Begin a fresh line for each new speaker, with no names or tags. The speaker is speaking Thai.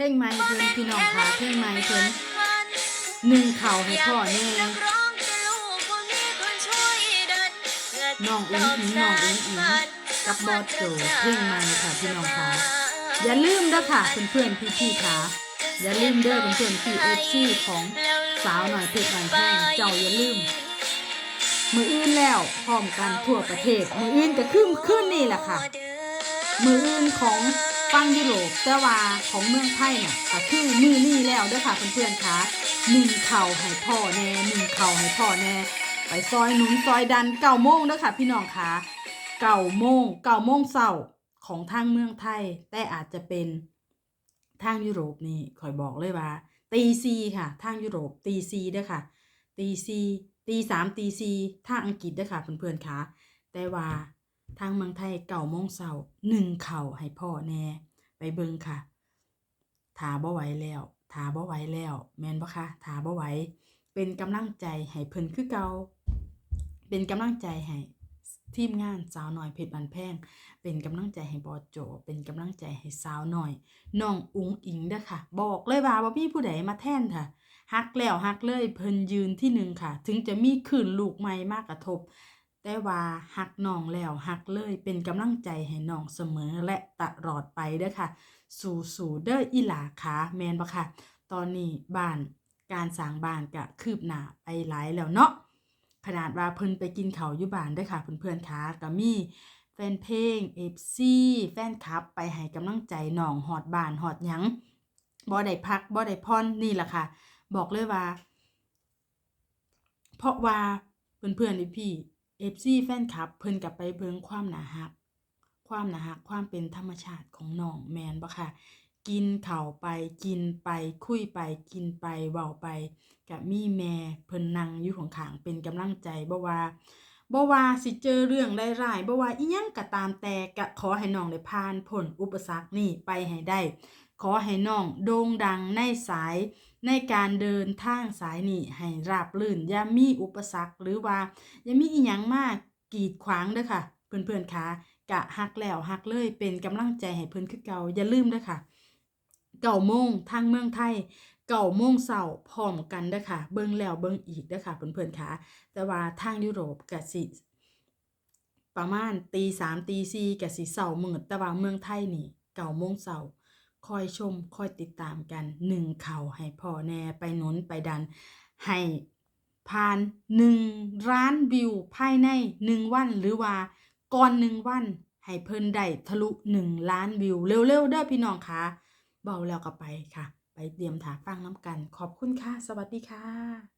เพลงใหม่เพิ่นพี่น้องค่ะเพลงใหม่เพิ่นหนึ่งเข่าให้พ่อแน่น้องอุ้งอิงน้องอุ้งอิงกับบอสโจเพลงใหม่ค่ะพี่น้องค่ะอย่าลืมด้ค่ะเพื่อนๆพี่ๆค่ะอย่าลืมเด้อเพื่อนๆพี่เอฟซีของสาวหน่อยเพชรหน่อยแพงเจ้าอย่าลืมมืออื่นแล้วพร้อมกันทั่วประเทศมืออื่นก็ขึ้นขึ้นนี่แหละค่ะ มืออื่นของ ฟังยุโรปแต่ว่าของเมืองไทยน่ะก็คือมือนี่แล้วเด้อค่ะเพื่อนๆค่ะหนึ่งเข่าให้พ่อแน่หนึ่งเข่าให้พ่อแน่ไปซอยหนุนซอยดันเก้าโมงเด้อค่ะพี่น้องค่ะเก้าโมงเก้าโมงเช้าของทางเมืองไทย แต่อาจจะเป็นทางยุโรปนี่คอยบอกเลยว่าตีซีค่ะ ทางยุโรปตีซีเด้อค่ะตีซีตีสามตีซีทางอังกฤษเด้อค่ะเพื่อนๆค่ะแต่ว่า ทางเมืองไทยเก่าโมงเสาหนึ่งเข่าให้พ่อแน่ไปเบิงค่ะถาบ่ไหวแล้วถาบ่ไหวแล้ว แมนบ่คะถาบ่ไหวเป็นกำลังใจให้เพิ่นคือเก่าเป็นกำลังใจให้ทีมงานสาวน้อยเพชรบันแพง เป็นกำลังใจให้บอโจ เป็นกำลังใจให้สาวน้อยน้องอุ๋งอิงเด้อค่ะ บอกเลยว่าบ่มีผู้ใดมาแทนค่ะฮักแล้วฮักเลยเพิ่นยืนที่หนึ่งค่ะ ถึงจะมีขื่นลูกใหม่มากกระทบ แต่ว่าฮักน้องแล้วฮักเลยเป็นกำลังใจให้น้องเสมอและตลอดไปเด้อค่ะ สู่สู่เด้ออีหลาขาแมนบ่ค่ะ ตอนนี้บ้านการสร้างบ้านก็คืบหน้าไปหลายแล้วเนาะขนาดว่าเพิ่นไปกินเขาอยู่บ้านเด้ค่ะเพื่อนๆค่ะก็มีแฟนเพลง FC แฟนคลับไปให้กำลังใจน้องฮอดบ้านฮอดหยังบ่ได้พักบ่ได้พรนี่แหละค่ะ บอกเลยว่า เพราะว่าเพื่อนๆนี่พี่ เอฟซีแฟนคลับ เพิ่นกับไปเบิ่งความหนาหัก ความหนาหักความเป็นธรรมชาติของน้องแมนบ่ค่ะ กินเข่าไปกินไปคุยไปกินไปเว้าไปกับมีแม่เพิ่นนั่งอยู่ข้างเป็นกำลังใจบ่ว่าบ่ว่าสิเจอเรื่องร้ายๆบ่ว่าอีหยังก็ตามแต่ก็ขอให้น้องได้ผ่านพ้นอุปสรรคนี่ไปให้ได้ ขอให้น้องโด่งดังในสายในการเดินทางสายนี้ให้ราบรื่นอย่ามีอุปสรรคหรือว่าอย่ามีอีหยังมากกีดขวางเด้อค่ะ เพื่อนๆคะกะฮักแล้วฮักเลยเป็นกำลังใจให้เพิ่อนคือเก่าอย่าลืมเด้อค่ะเก่าโมงทางเมืองไทยเก่าโมงเสาร์พร้อมกันเด้อค่ะ เบิ่งแล้วเบิ่งอีกเด้อค่ะเพื่อนๆคะแต่ว่าทางยุโรปกะสิประมาณตีสามตีสี่กะสิเสาร์มืดแต่ว่าเมืองไทยนี่เก่าโมงเสาร์ คอยชมคอยติดตามกันหนึ่งเข่าให้พ่อแน่ไปหนุนไปดัน ให้ผ่านหนึ่งล้านวิวภายในหนึ่งวันหรือว่าก่อนหนึ่งวัน ให้เพิ่นได้ทะลุหนึ่งล้านวิว เร็วๆเด้อพี่น้องค่ะเบาแล้วก็ไปค่ะ ไปเตรียมถาฟังน้ำกัน ขอบคุณค่ะ สวัสดีค่ะ